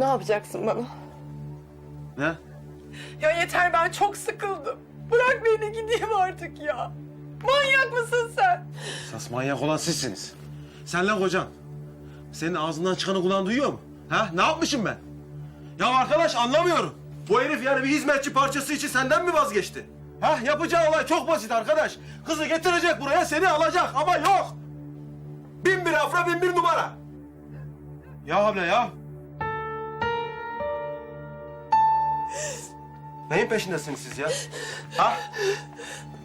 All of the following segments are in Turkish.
Ne yapacaksın bana? Ne? Ya yeter ben çok sıkıldım. Bırak beni gideyim artık ya. Manyak mısın sen? Esas manyak olan sizsiniz. Senle kocan. Senin ağzından çıkanı kulağın duyuyor mu? Ha? Ne yapmışım ben? Ya arkadaş anlamıyorum. Bu herif yani bir hizmetçi parçası için senden mi vazgeçti? Ha? Yapacağı olay çok basit arkadaş. Kızı getirecek buraya seni alacak ama yok. Bin bir afra bin bir numara. Ya abla ya. Neyin peşindesiniz siz ya? Ha?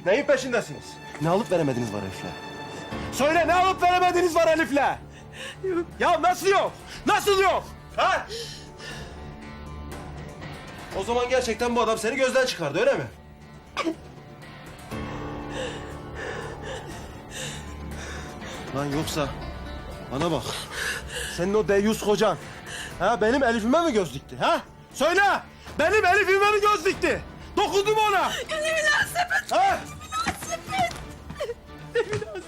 Neyin peşindesiniz? Ne alıp veremediniz var Elif'le? Söyle ne alıp veremediniz var Elif'le? Ya nasıl yok? Nasıl yok? Ha? O zaman gerçekten bu adam seni gözden çıkardı öyle mi? Lan yoksa bana bak. Senin o deyyus kocan ha benim Elif'ime mi göz dikti ha? Söyle! Benim Elif'ime mi göz dikti? Dokundum ona. Ne münasebet. Ha? Münasebet. Ne münasebet.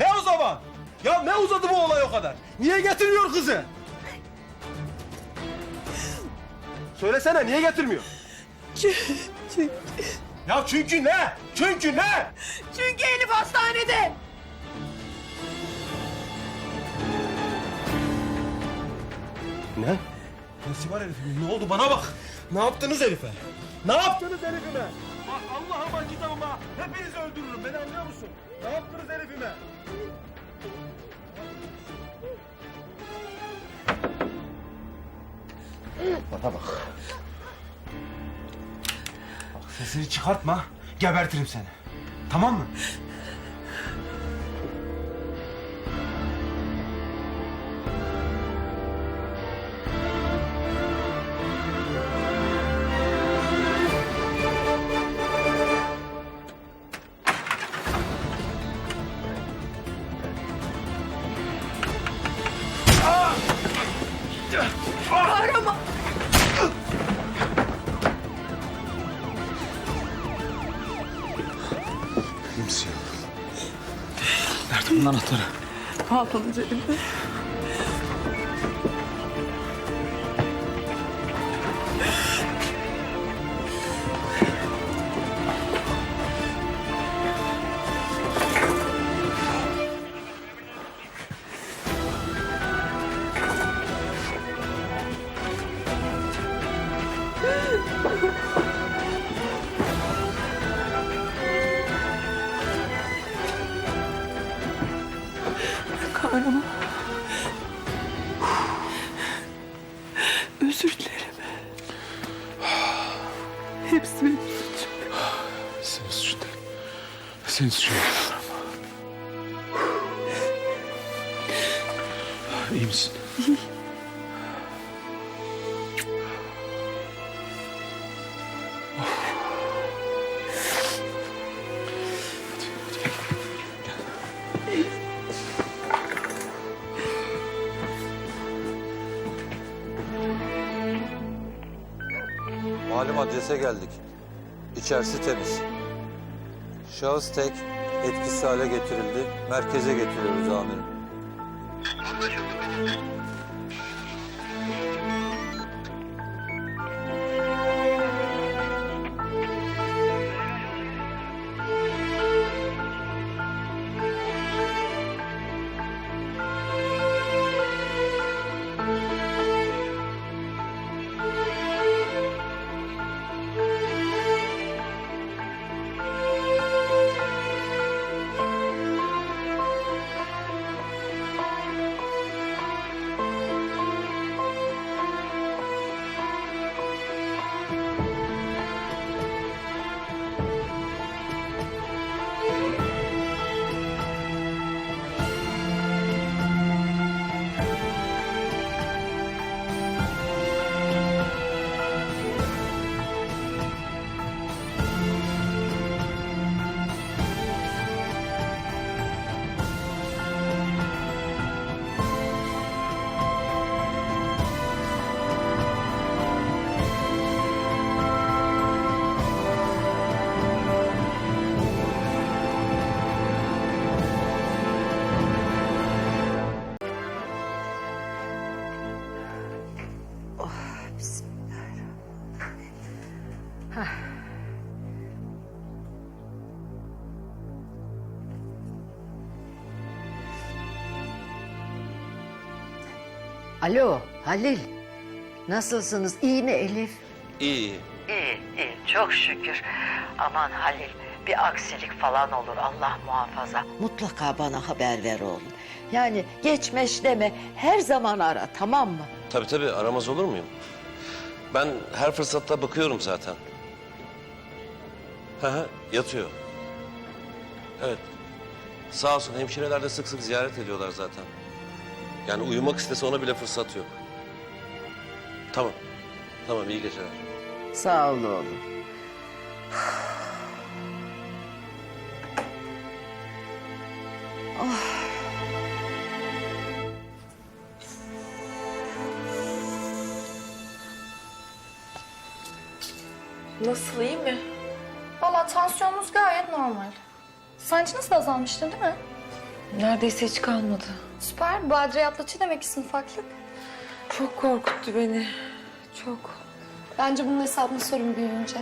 Ne o zaman? Ya ne uzadı bu olay o kadar? Niye getirmiyor kızı? Söylesene niye getirmiyor? Çünkü, Ya çünkü ne? Çünkü ne? çünkü Elif hastanede. Ne? Nesi var Elif'in? Ne oldu bana bak. Ne yaptınız Elif'e? Ne yaptınız Elif'ime? Bak Allah'ıma kitabıma hepinizi öldürürüm. Beni anlıyor musun? Ne yaptınız Elif'ime? Bana bak. Bak sesini çıkartma. Gebertirim seni. Tamam mı? Anahtarı? Paltonun cebinde. Özür dilerim. Hepsi benim suçum. Senin suçun değil. Senin suçun değil. İyi misin? Malum adrese geldik. İçerisi temiz. Şahıs tek, etkisiz hale getirildi. Merkeze getiriyoruz amirim. Alo Halil. Nasılsınız? İyi mi Elif? İyi. İyi, iyi. Çok şükür. Aman Halil bir aksilik falan olur Allah muhafaza. Mutlaka bana haber ver oğlum. Yani geçmeş deme her zaman ara tamam mı? Tabii tabii aramaz olur muyum? Ben her fırsatta bakıyorum zaten. Hı hı yatıyor. Evet. Sağ olsun hemşireler de sık sık ziyaret ediyorlar zaten. Yani uyumak istese ona bile fırsat yok. Tamam. Tamam iyi geceler. Sağ ol oğlum. Nasıl iyi mi? Valla tansiyonunuz gayet normal. Sancınız da azalmıştır değil mi? Neredeyse hiç kalmadı. Süper. Badire atlatıcı demek ki ufaklık. Çok korkuttu beni. Çok. Bence bunun hesabını sorun büyüyünce.